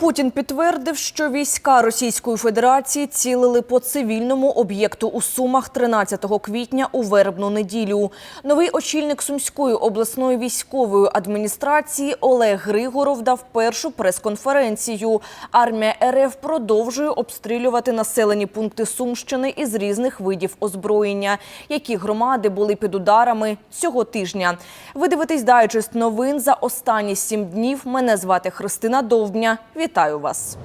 Путін підтвердив, що війська Російської Федерації цілили по цивільному об'єкту у Сумах 13 квітня у вербну неділю. Новий очільник Сумської обласної військової адміністрації Олег Григоров дав першу прес-конференцію. Армія РФ продовжує обстрілювати населені пункти Сумщини із різних видів озброєння, які громади були під ударами цього тижня. Ви дивитесь дайджест новин за останні сім днів. Мене звати Христина Довбня. Вітаю вас.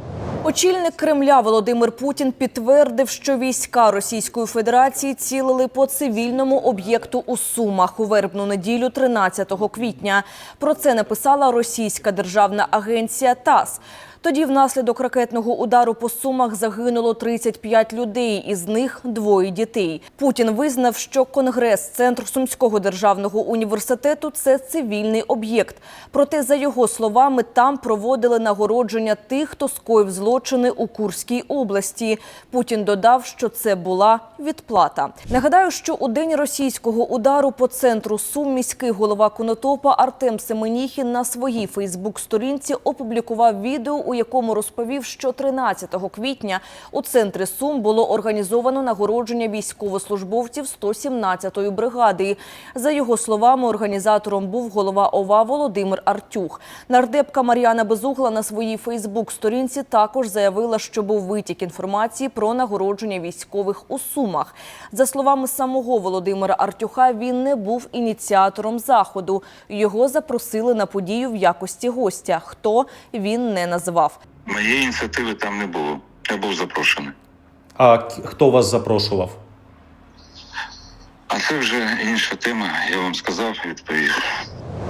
Очільник Кремля Володимир Путін підтвердив, що війська Російської Федерації цілили по цивільному об'єкту у Сумах у вербну неділю 13 квітня. Про це написала російська державна агенція ТАСС. Тоді внаслідок ракетного удару по Сумах загинуло 35 людей, із них двоє дітей. Путін визнав, що Конгрес Центр Сумського державного університету це цивільний об'єкт. Проте, за його словами, там проводили нагородження тих, хто скоїв злочини у Курській області. Путін додав, що це була відплата. Нагадаю, що у день російського удару по центру Сум міський голова Конотопа Артем Семеніхін на своїй Фейсбук-сторінці опублікував відео, у якому розповів, що 13 квітня у центрі Сум було організовано нагородження військовослужбовців 117-ї бригади. За його словами, організатором був голова ОВА Володимир Артюх. Нардепка Мар'яна Безугла на своїй Фейсбук-сторінці також заявила, що був витік інформації про нагородження військових у Сумах. За словами самого Володимира Артюха, він не був ініціатором заходу. Його запросили на подію в якості гостя. Хто він не назвав. Моєї ініціативи там не було. Я був запрошений. А хто вас запрошував? А це вже інша тема. Я вам сказав, відповів.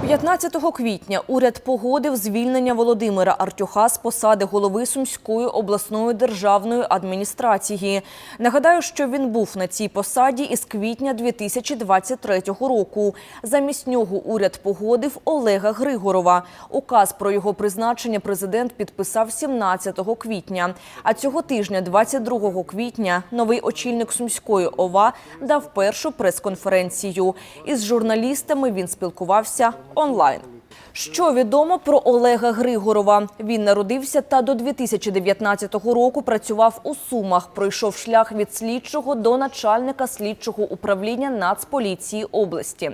15 квітня уряд погодив звільнення Володимира Артюха з посади голови Сумської обласної державної адміністрації. Нагадаю, що він був на цій посаді із квітня 2023 року. Замість нього уряд погодив Олега Григорова. Указ про його призначення президент підписав 17 квітня. А цього тижня, 22 квітня, новий очільник Сумської ОВА дав першу прес-конференцію. Із журналістами він спілкувався онлайн. Що відомо про Олега Григорова? Він народився та до 2019 року працював у Сумах. Пройшов шлях від слідчого до начальника слідчого управління Нацполіції області.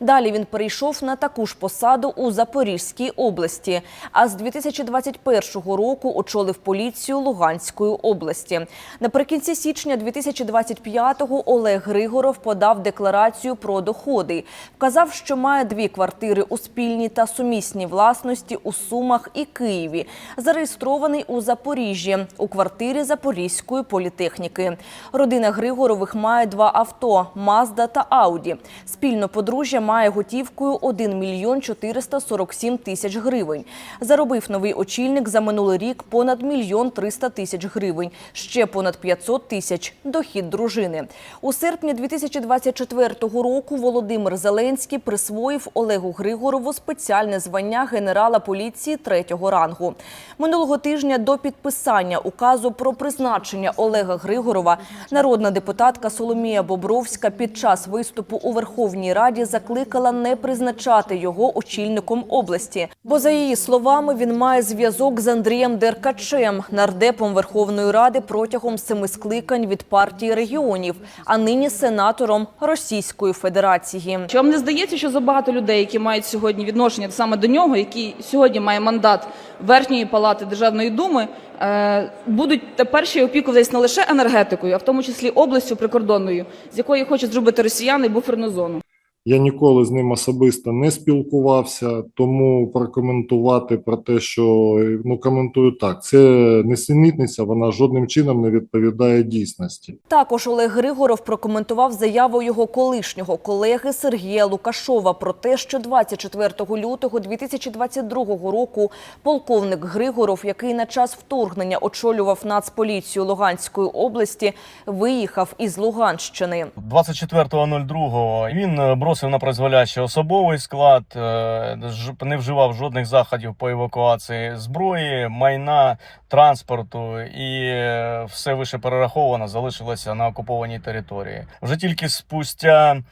Далі він перейшов на таку ж посаду у Запорізькій області. А з 2021 року очолив поліцію Луганської області. Наприкінці січня 2025-го Олег Григоров подав декларацію про доходи. Вказав, що має дві квартири у спільній та сумісній власності у Сумах і Києві. Зареєстрований у Запоріжжі у квартирі Запорізької політехніки. Родина Григорових має два авто Мазда та Ауді. Спільно подружжя має готівкою 1 мільйон 447 тисяч гривень. Заробив новий очільник за минулий рік понад мільйон 300 тисяч гривень. Ще понад 500 тисяч – дохід дружини. У серпні 2024 року Володимир Зеленський присвоїв Олегу Григорову спеціальне звання генерала поліції третього рангу. Минулого тижня до підписання указу про призначення Олега Григорова народна депутатка Соломія Бобровська під час виступу у Верховній Раді закликала не призначати його очільником області. Бо за її словами він має зв'язок з Андрієм Деркачем, нардепом Верховної Ради протягом семи скликань від партії регіонів, а нині сенатором Російської Федерації. Чи вам не здається, що забагато людей, які мають сьогодні відношення саме до нього, який сьогодні має мандат верхньої палати Державної думи, е, будуть тепер ще опікуватись не лише енергетикою, а в тому числі областю прикордонною, з якої хочуть зробити росіяни буферну зону? Я ніколи з ним особисто не спілкувався, тому прокоментувати про те, що ну коментую так. Це несенітниця, вона жодним чином не відповідає дійсності. Також Олег Григоров прокоментував заяву його колишнього колеги Сергія Лукашова про те, що 24 лютого 2022 року полковник Григоров, який на час вторгнення очолював Нацполіцію Луганської області, виїхав із Луганщини. 24.02 він е, бросив на призволяще особовий склад, е, не вживав жодних заходів по евакуації зброї, майна, транспорту, і е, все вище перераховано залишилося на окупованій території. Вже тільки спустя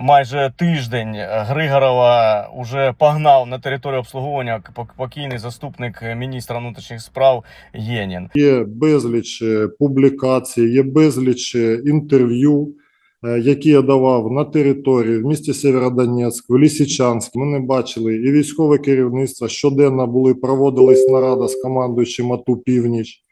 майже тиждень Григорова уже погнав на територію обслуговування пок- покійний заступник міністра внутрішніх справ Єнін. Є безліч е, публікацій, є безліч інтерв'ю, які я давав на території в місті Сєвєродонецьк, в Лісичанськ. Ми не бачили і військове керівництво. Щоденно були проводились нарада з командуючим АТУ «Північ».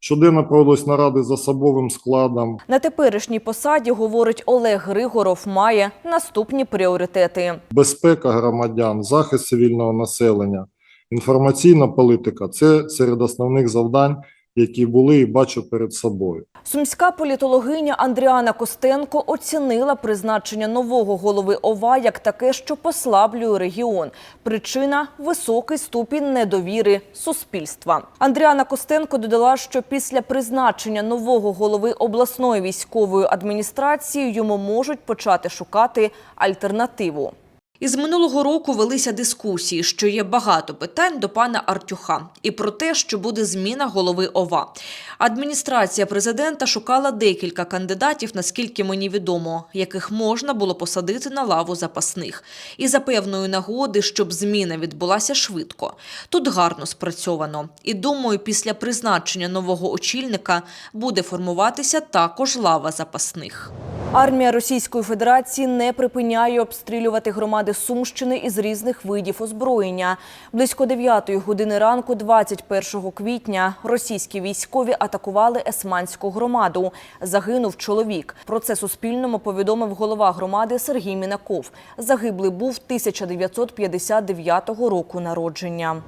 Щоденно проводились наради з особовим складом. На теперішній посаді, говорить Олег Григоров, має наступні пріоритети. безпека громадян, захист цивільного населення, інформаційна політика це серед основних завдань, які були і бачу перед собою. Сумська політологиня Андріана Костенко оцінила призначення нового голови ОВА як таке, що послаблює регіон. Причина високий ступінь недовіри суспільства. Андріана Костенко додала, що після призначення нового голови обласної військової адміністрації йому можуть почати шукати альтернативу. Із минулого року велися дискусії, що є багато питань до пана Артюха і про те, що буде зміна голови ОВА. Адміністрація президента шукала декілька кандидатів, наскільки мені відомо, яких можна було посадити на лаву запасних. І за певної нагоди, щоб зміна відбулася швидко. Тут гарно спрацьовано. І думаю, після призначення нового очільника буде формуватися також лава запасних. Армія Російської Федерації не припиняє обстрілювати громади Сумщини із різних видів озброєння. Близько 9 години ранку, 21 квітня, російські військові атакували Есманську громаду. Загинув чоловік. Про це Суспільному повідомив голова громади Сергій Мінаков. Загиблий був 1959 року народження.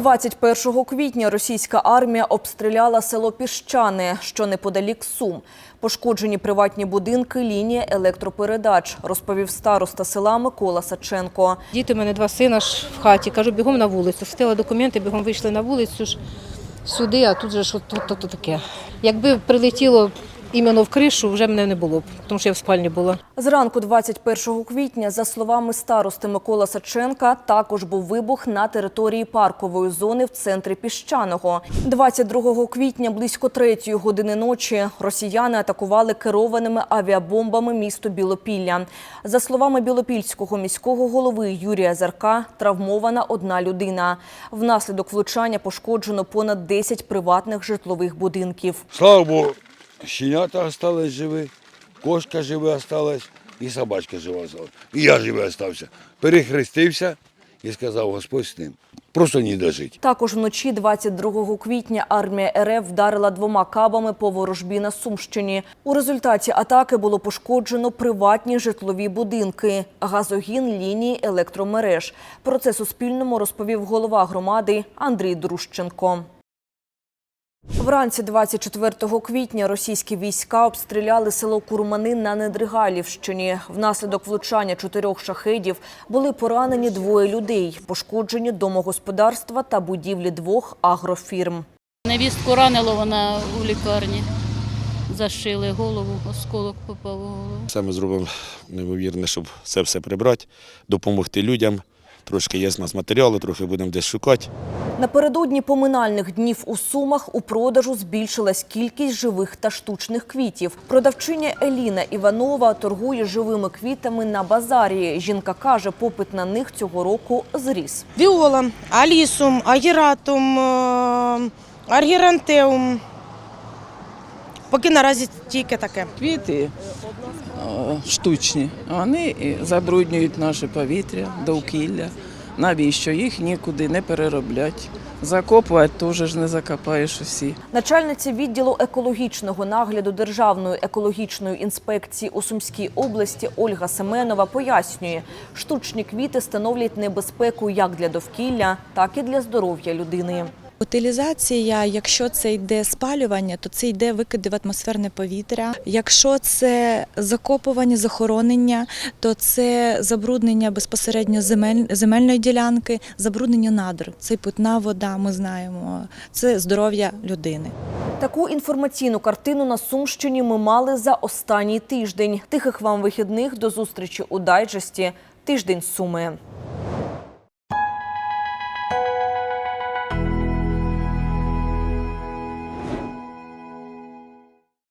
21 квітня російська армія обстріляла село Піщани, що неподалік Сум. Пошкоджені приватні будинки, лінія електропередач, розповів староста села Микола Саченко. Діти, у мене два сина ж в хаті. Кажу, бігом на вулицю. Схотила документи, бігом вийшли на вулицю ж сюди, а тут же от, от, от, от таке. Якби прилетіло іменно в кришу, вже мене не було б, тому що я в спальні була. Зранку 21 квітня, за словами старости Микола Саченка, також був вибух на території паркової зони в центрі Піщаного. 22 квітня близько 3 години ночі росіяни атакували керованими авіабомбами місто Білопілля. За словами білопільського міського голови Юрія Зарка, травмована одна людина. Внаслідок влучання пошкоджено понад 10 приватних житлових будинків. Слава Богу, щенята остались живі, кошка жива осталась і собачка жива осталась. І я живий остався. Перехрестився і сказав, Господь з ним. Просто не дожить. Також вночі 22 квітня армія РФ вдарила двома кабами по ворожбі на Сумщині. У результаті атаки було пошкоджено приватні житлові будинки, газогін лінії електромереж. Про це Суспільному розповів голова громади Андрій Друщенко. Вранці 24 квітня російські війська обстріляли село Курмани на Недригалівщині. Внаслідок влучання чотирьох шахедів були поранені двоє людей, пошкоджені домогосподарства та будівлі двох агрофірм. Невістку ранило вона у лікарні. Зашили голову, осколок попав у голову. Все ми зробимо неймовірне, щоб це все прибрати, допомогти людям. Трошки є з нас матеріали, трохи будемо десь шукати. Напередодні поминальних днів у Сумах у продажу збільшилась кількість живих та штучних квітів. Продавчиня Еліна Іванова торгує живими квітами на базарі. Жінка каже, попит на них цього року зріс. Віола, алісум, агератум, е, аргірантеум. Поки наразі тільки таке. Квіти штучні, вони забруднюють наше повітря, довкілля. Навіщо їх нікуди не перероблять? Закопувати теж ж не закопаєш усі. Начальниця відділу екологічного нагляду Державної екологічної інспекції у Сумській області Ольга Семенова пояснює, штучні квіти становлять небезпеку як для довкілля, так і для здоров'я людини. Утилізація, якщо це йде спалювання, то це йде викиди в атмосферне повітря. Якщо це закопування, захоронення, то це забруднення безпосередньо земель, земельної ділянки, забруднення надр. Це питна вода, ми знаємо. Це здоров'я людини. Таку інформаційну картину на Сумщині ми мали за останній тиждень. Тихих вам вихідних до зустрічі у дайджесті. Тиждень Суми.